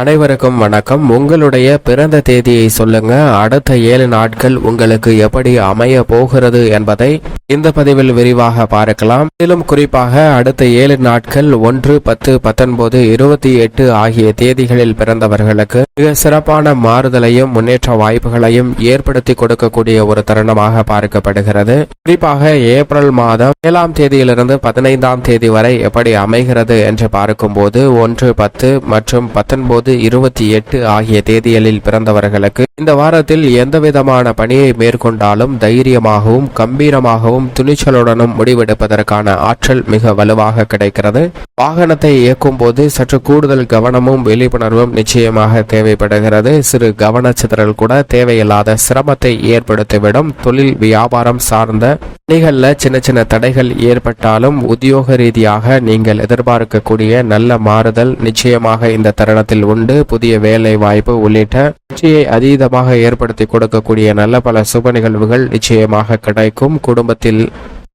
அனைவருக்கும் வணக்கம். உங்களுடைய பிறந்த தேதியை சொல்லுங்க. அடுத்த ஏழு நாட்கள் உங்களுக்கு எப்படி அமைய போகிறது என்பதை இந்த பதிவில் விரிவாக பார்க்கலாம். மேலும் குறிப்பாக அடுத்த ஏழு நாட்கள் ஒன்று பத்து பத்தொன்பது இருபத்தி எட்டு ஆகிய தேதிகளில் பிறந்தவர்களுக்கு மிக சிறப்பான மாறுதலையும் முன்னேற்ற வாய்ப்புகளையும் ஏற்படுத்தி கொடுக்கக்கூடிய ஒரு தருணமாக பார்க்கப்படுகிறது. குறிப்பாக ஏப்ரல் மாதம் ஏழாம் தேதியிலிருந்து பதினைந்தாம் தேதி வரை எப்படி அமைகிறது என்று பார்க்கும்போது ஒன்று பத்து மற்றும் பத்தொன்பது இருபத்தி எட்டு ஆகிய தேதிகளில் பிறந்தவர்களுக்கு இந்த வாரத்தில் எந்த விதமான பணியை மேற்கொண்டாலும் தைரியமாகவும் கம்பீரமாகவும் துணிச்சலுடனும் முடிவெடுப்பதற்கான ஆற்றல் மிக வலுவாக கிடைக்கிறது. வாகனத்தை இயக்கும் போது சற்று கூடுதல் கவனமும் விழிப்புணர்வும் நிச்சயமாக தேவைப்படுகிறது. சிறு கவனச்சிதறல் கூட தேவையில்லாத சிரமத்தை ஏற்படுத்திவிடும். தொழில் வியாபாரம் சார்ந்த பணிகள்ல சின்ன சின்ன தடைகள் ஏற்பட்டாலும் உத்தியோக ரீதியாக நீங்கள் எதிர்பார்க்கக்கூடிய நல்ல மாறுதல் நிச்சயமாக இந்த தருணத்தில் உண்டு. புதிய வேலை வாய்ப்பு உள்ளிட்ட வெற்றியை அதீதமாக ஏற்படுத்தி கொடுக்கக்கூடிய நல்ல பல சுப நிகழ்வுகள் நிச்சயமாக கிடைக்கும். குடும்பத்தில்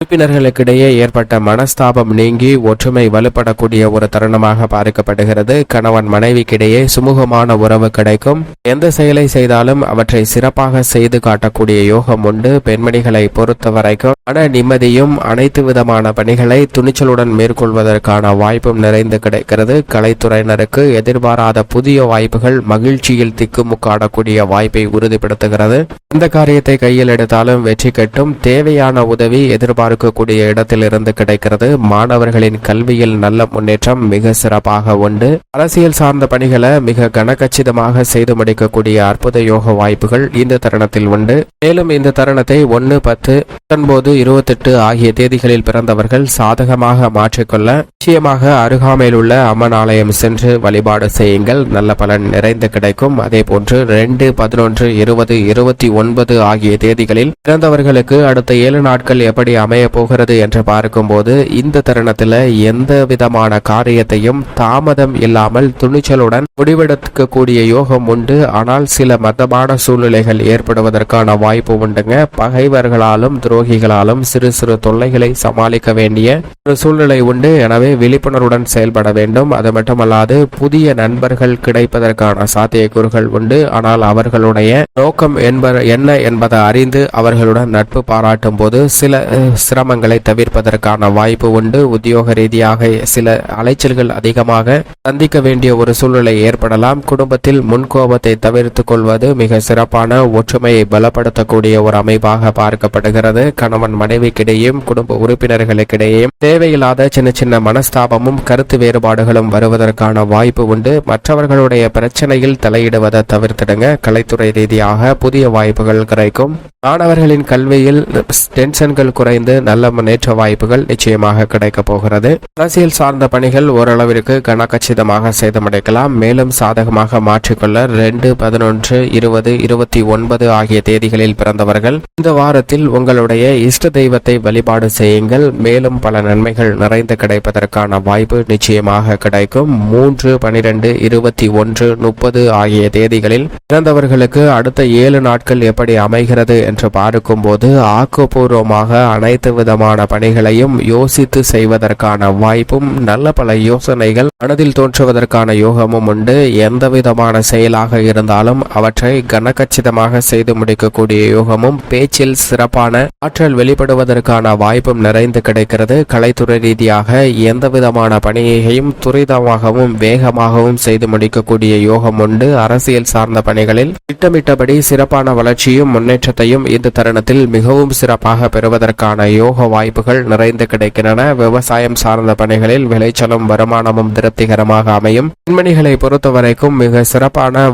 உறுப்பினர்களுக்கிடையே ஏற்பட்ட மனஸ்தாபம் நீங்கி ஒற்றுமை வலுப்படக்கூடிய ஒரு தருணமாக பார்க்கப்படுகிறது கணவன் மனைவிக்கிடையே சுமூகமான உறவு கிடைக்கும். எந்த செயலை செய்தாலும் அவற்றை சிறப்பாக செய்து காட்டக்கூடிய யோகம் உண்டு. பெண்மணிகளை பொறுத்த வரைக்கும் மன நிம்மதியும் அனைத்து விதமான பணிகளை துணிச்சலுடன் மேற்கொள்வதற்கான வாய்ப்பும் நிறைந்து கிடைக்கிறது. கலைத்துறையினருக்கு எதிர்பாராத புதிய வாய்ப்புகள் மகிழ்ச்சியில் திக்குமுக்காடக்கூடிய வாய்ப்பை உறுதிப்படுத்துகிறது. எந்த காரியத்தை கையில் எடுத்தாலும் வெற்றி கட்டும். தேவையான உதவி எதிர்பார்க்க எதிர்பார்க்கக்கூடிய இடத்திலிருந்து கிடைக்கிறது. மாணவர்களின் கல்வியில் நல்ல முன்னேற்றம் மிக சிறப்பாக உண்டு. அரசியல் சார்ந்த பணிகளை மிக கனகச்சிதமாக செய்து முடிக்கக்கூடிய அற்புத யோக வாய்ப்புகள் இந்த தருணத்தில் உண்டு. மேலும் இந்த தருணத்தை ஒன்று பத்து பத்தொன்பது இருபத்தெட்டு ஆகிய தேதிகளில் பிறந்தவர்கள் சாதகமாக மாற்றிக்கொள்ள நிச்சயமாக அருகாமையில் உள்ள அம்மன் ஆலயம் சென்று வழிபாடு செய்யுங்கள். நல்ல பலன் நிறைந்து கிடைக்கும். அதே போன்று ரெண்டு பதினொன்று இருபது இருபத்தி ஒன்பது ஆகிய தேதிகளில் பிறந்தவர்களுக்கு அடுத்த ஏழு நாட்கள் எப்படி அமைய போகிறது என்று பார்க்கும்போது இந்த தருணத்தில் எந்த விதமான காரியத்தையும் தாமதம் இல்லாமல் துணிச்சலுடன் முடிவெடுக்கக்கூடிய யோகம் உண்டு. ஆனால் சில மதமான சூழ்நிலைகள் ஏற்படுவதற்கான வாய்ப்பு உண்டுங்க. பகைவர்களாலும் துரோகிகளாலும் சிறு சிறு தொல்லைகளை சமாளிக்க வேண்டிய ஒரு சூழ்நிலை உண்டு. எனவே விழிப்புணர்வுடன் செயல்பட வேண்டும். அது மட்டுமல்லாது புதிய நண்பர்கள் கிடைப்பதற்கான சாத்தியக்கூறுகள் உண்டு. ஆனால் அவர்களுடைய நோக்கம் என்ப என்ன என்பதை அறிந்து அவர்களுடன் நட்பு பாராட்டும் போது சில சிரமங்களை தவிர்ப்பதற்கான வாய்ப்பு உண்டு. உத்தியோக ரீதியாக சில அலைச்சல்கள் அதிகமாக சந்திக்க வேண்டிய ஒரு சூழ்நிலை ஏற்படலாம். குடும்பத்தில் முன்கோபத்தை தவிர்த்துக் கொள்வது மிக சிறப்பான ஒற்றுமையை பலப்படுத்தக்கூடிய ஒரு அமைப்பாக பார்க்கப்படுகிறது. கணவன் மனைவிக்கிடையும் குடும்ப உறுப்பினர்களுக்கிடையும் தேவையில்லாத சின்ன சின்ன மனஸ்தாபமும் கருத்து வேறுபாடுகளும் வருவதற்கான வாய்ப்பு உண்டு. மற்றவர்களுடைய பிரச்சனையில் தலையிடுவதை தவிர்த்திடுங்க. கலைத்துறை ரீதியாக புதிய வாய்ப்புகள் கிடைக்கும். மாணவர்களின் கல்வியில் டென்ஷன்கள் குறைந்து நல்ல முன்னேற்ற வாய்ப்புகள் நிச்சயமாக கிடைக்க போகிறது. அரசியல் சார்ந்த பணிகள் ஓரளவிற்கு கனகச்சிதமாக செய்து முடிக்கலாம் மேலும் சாதகமாக மாற்றிக்கொள்ள ரெண்டு பதினொன்று இருபது இருபத்தி ஒன்பது ஆகிய தேதிகளில் பிறந்தவர்கள் இந்த வாரத்தில் உங்களுடைய இஷ்ட தெய்வத்தை வழிபாடு செய்யுங்கள். மேலும் பல நன்மைகள் நிறைந்து கிடைப்பதற்கான வாய்ப்பு நிச்சயமாக கிடைக்கும். மூன்று பனிரெண்டு இருபத்தி ஒன்று முப்பது ஆகிய தேதிகளில் பிறந்தவர்களுக்கு அடுத்த ஏழு நாட்கள் எப்படி அமைகிறது என்று பார்க்கும்போது ஆக்கப்பூர்வமாக அனைத்து விதமான பணிகளையும் யோசித்து செய்வதற்கான வாய்ப்பும் நல்ல பல யோசனைகள் மனதில் தோன்றுவதற்கான யோகமும் உண்டு. எந்த விதமான செயலாக இருந்தாலும் அவற்றை கனகச்சிதமாக செய்து முடிக்கக்கூடிய யோகமும் பேச்சில் சிறப்பான ஆற்றல் வெளிப்படுவதற்கான வாய்ப்பும் நிறைந்து கிடைக்கிறது. கலைத்துறை ரீதியாக எந்த விதமான பணியையும் துரிதமாகவும் வேகமாகவும் செய்து முடிக்கக்கூடிய யோகம் உண்டு. அரசியல் சார்ந்த பணிகளில் திட்டமிட்டபடி சிறப்பான வளர்ச்சியும் முன்னேற்றத்தையும் இந்த தருணத்தில் மிகவும் சிறப்பாக பெறுவதற்கான யோக வாய்ப்புகள் நிறைந்து கிடைக்கின்றன. விவசாயம் சார்ந்த பணிகளில் விளைச்சலும் வருமானமும் திருப்திகரமாக அமையும். பெண்மணிகளை பொறுத்தவரைக்கும் மிக சிறப்பான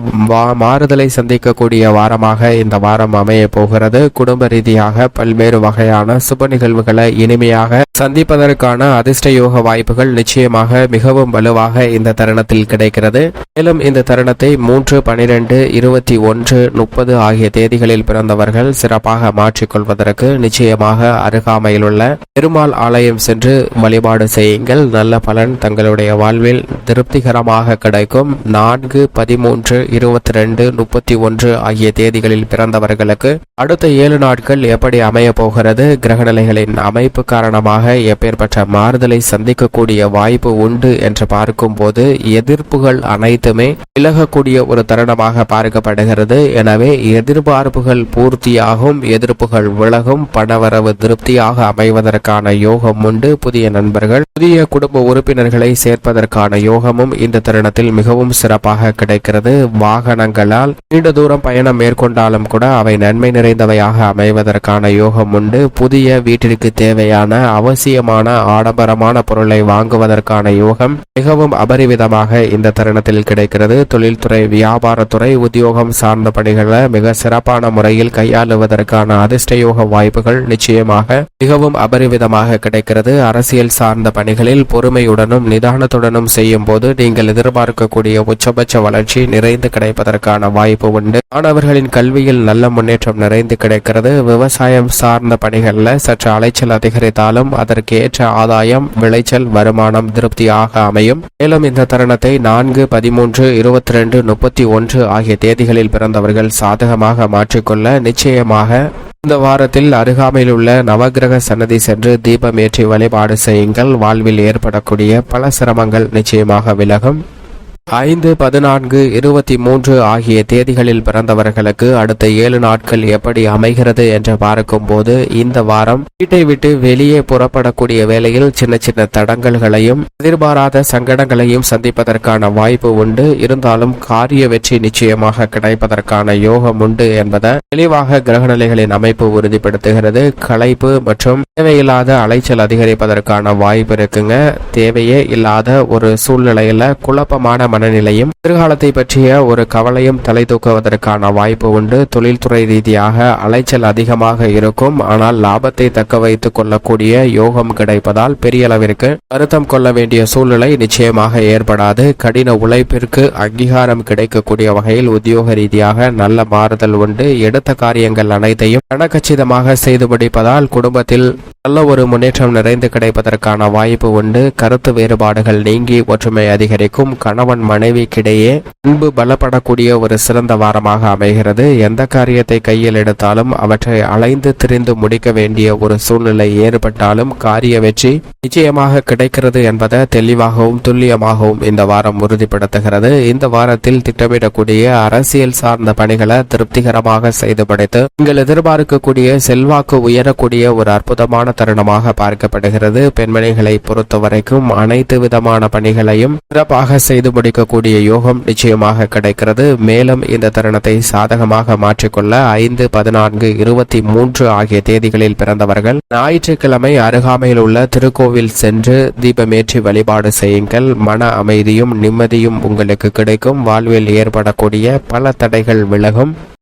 மாறுதலை சந்திக்கக்கூடிய வாரமாக இந்த வாரம் அமைய போகிறது. குடும்ப ரீதியாக பல்வேறு வகையான சுப நிகழ்வுகளை இனிமையாக சந்திப்பதற்கான அதிர்ஷ்ட யோக வாய்ப்புகள் நிச்சயமாக மிகவும் வலுவாக இந்த தருணத்தில் கிடைக்கிறது. மேலும் இந்த தருணத்தை மூன்று பனிரெண்டு இருபத்தி ஒன்று முப்பது ஆகிய தேதிகளில் பிறந்தவர்கள் சிறப்பாக மாற்றிக்கொள்வதற்கு நிச்சயமாக அருகாமையில் உள்ள பெருமாள் ஆலயம் சென்று வழிபாடு செய்யுங்கள். நல்ல பலன் தங்களுடைய வாழ்வில் திருப்திகரமாக கிடைக்கும். நான்கு பதிமூன்று இருபத்தி ரெண்டு முப்பத்தி ஒன்று ஆகிய தேதிகளில் பிறந்தவர்களுக்கு அடுத்த ஏழு நாட்கள் எப்படி அமைய போகிறது? கிரகநிலைகளின் அமைப்பு காரணமாக எப்பேற்பட்ட மாறுதலை சந்திக்கக்கூடிய வாய்ப்பு உண்டு என்று பார்க்கும்போது எதிர்ப்புகள் அனைத்துமே விலகக்கூடிய ஒரு தருணமாக பார்க்கப்படுகிறது. எனவே எதிர்பார்ப்புகள் பூர்த்தியாக உண்டாகும் எதிர்ப்புகள் விலகும் பணவரவு திருப்தியாக அமைவதற்கான யோகம் உண்டு. புதிய நண்பர்கள் புதிய குடும்ப உறுப்பினர்களை சேர்ப்பதற்கான யோகமும் இந்த தருணத்தில் மிகவும் சிறப்பாக கிடைக்கிறது. வாகனங்களால் நீண்ட தூரம் பயணம் மேற்கொண்டாலும் கூட அவை நன்மை நிறைந்தவையாக அமைவதற்கான யோகம் உண்டு. புதிய வீட்டிற்கு தேவையான அவசியமான ஆடம்பரமான பொருளை வாங்குவதற்கான யோகம் மிகவும் அபரிவிதமாக இந்த தருணத்தில் கிடைக்கிறது. தொழில்துறை வியாபாரத்துறை உத்தியோகம் சார்ந்த பணிகளை மிக சிறப்பான முறையில் கையாள அதிர்ஷ்ட அதிர்ஷ்டயோக வாய்ப்புகள் நிச்சயமாக மிகவும் அபரிவிதமாக கிடைக்கிறது. அரசியல் சார்ந்த பணிகளில் பொறுமையுடனும் நிதானத்துடனும் செய்யும் போது நீங்கள் எதிர்பார்க்கக்கூடிய உச்சபட்ச வளர்ச்சி நிறைந்து கிடைப்பதற்கான வாய்ப்பு உண்டு. மாணவர்களின் கல்வியில் நல்ல முன்னேற்றம் நிறைந்து கிடைக்கிறது. விவசாயம் சார்ந்த பணிகளில் சற்று அலைச்சல் அதிகரித்தாலும் அதற்கு ஏற்ற ஆதாயம் விளைச்சல் வருமானம் திருப்தியாக அமையும். மேலும் இந்த தருணத்தை நான்கு பதிமூன்று இருபத்தி ரெண்டு முப்பத்தி ஒன்று ஆகிய தேதிகளில் பிறந்தவர்கள் சாதகமாக மாற்றிக்கொள்ள நிச்சய நிச்சயமாக இந்த வாரத்தில் அருகாமையில் உள்ள நவகிரக சன்னதி சென்று தீபம் ஏற்றி வழிபாடு செய்யுங்கள். வாழ்வில் ஏற்படக்கூடிய பல சிரமங்கள் நிச்சயமாக விலகும். ஐந்து பதினான்கு இருபத்தி மூன்று ஆகிய தேதிகளில் பிறந்தவர்களுக்கு அடுத்த ஏழு நாட்கள் எப்படி அமைகிறது என்று பார்க்கும்போது இந்த வாரம் வீட்டை விட்டு வெளியே புறப்படக்கூடிய வேளையில் சின்ன சின்ன தடங்கல்களையும் எதிர்பாராத சங்கடங்களையும் சந்திப்பதற்கான வாய்ப்பு உண்டு. இருந்தாலும் காரிய வெற்றி நிச்சயமாக கிடைப்பதற்கான யோகம் உண்டு என்பதை தெளிவாக கிரகநிலைகளின் அமைப்பு உறுதிப்படுத்துகிறது. களைப்பு மற்றும் தேவையில்லாத அலைச்சல் அதிகரிப்பதற்கான வாய்ப்பு இருக்குங்க. தேவையே இல்லாத ஒரு சூழ்நிலையில குழப்பமான மனநிலையும் எதிர்காலத்தை பற்றிய ஒரு கவலையும் தலை தூக்குவதற்கான வாய்ப்பு உண்டு. தொழில்துறை ரீதியாக அலைச்சல் அதிகமாக இருக்கும். ஆனால் லாபத்தை தக்க வைத்துக் கொள்ளக்கூடிய யோகம் கிடைப்பதால் பெரிய அளவிற்கு வருத்தம் கொள்ள வேண்டிய சூழ்நிலை நிச்சயமாக ஏற்படாது. கடின உழைப்பிற்கு அங்கீகாரம் கிடைக்கக்கூடிய வகையில் உத்தியோக ரீதியாக நல்ல மாறுதல் உண்டு. எடுத்த காரியங்கள் அனைத்தையும் கனகச்சிதமாக செய்து முடிப்பதால் குடும்பத்தில் நல்ல ஒரு முன்னேற்றம் நிறைந்து கிடைப்பதற்கான வாய்ப்பு உண்டு. கருத்து வேறுபாடுகள் நீங்கி ஒற்றுமை அதிகரிக்கும். கணவன் மனைவிக்கிடையே அன்பு பலப்படக்கூடிய ஒரு சிறந்த வாரமாக அமைகிறது. எந்த காரியத்தை கையில் எடுத்தாலும் அவற்றை அலைந்து திரிந்து முடிக்க வேண்டிய ஒரு சூழ்நிலை ஏற்பட்டாலும் காரிய வெற்றி நிச்சயமாக கிடைக்கிறது என்பதை தெளிவாகவும் துல்லியமாகவும் இந்த வாரம் உறுதிப்படுத்துகிறது. இந்த வாரத்தில் திட்டமிடக்கூடிய அரசியல் சார்ந்த பணிகளை திருப்திகரமாக செய்து படைத்து நீங்கள் எதிர்பார்க்கக்கூடிய செல்வாக்கு உயரக்கூடிய ஒரு அற்புதமான தருணமாக பார்க்கப்படுகிறது. பெண்மணிகளை பொறுத்தவரைக்கும் அனைத்து விதமான பணிகளையும் சிறப்பாக செய்து முடிக்கக்கூடிய யோகம் நிச்சயமாக கிடைக்கிறது. மேலும் இந்த தருணத்தை சாதகமாக மாற்றிக்கொள்ள ஐந்து பதினான்கு இருபத்தி மூன்று ஆகிய தேதிகளில் பிறந்தவர்கள் ஞாயிற்றுக்கிழமை அருகாமையில் உள்ள திருக்கோவில் சென்று தீபமேற்றி வழிபாடு செய்யுங்கள். மன அமைதியும் நிம்மதியும் உங்களுக்கு கிடைக்கும். வாழ்வில் ஏற்படக்கூடிய பல தடைகள் விலகும்.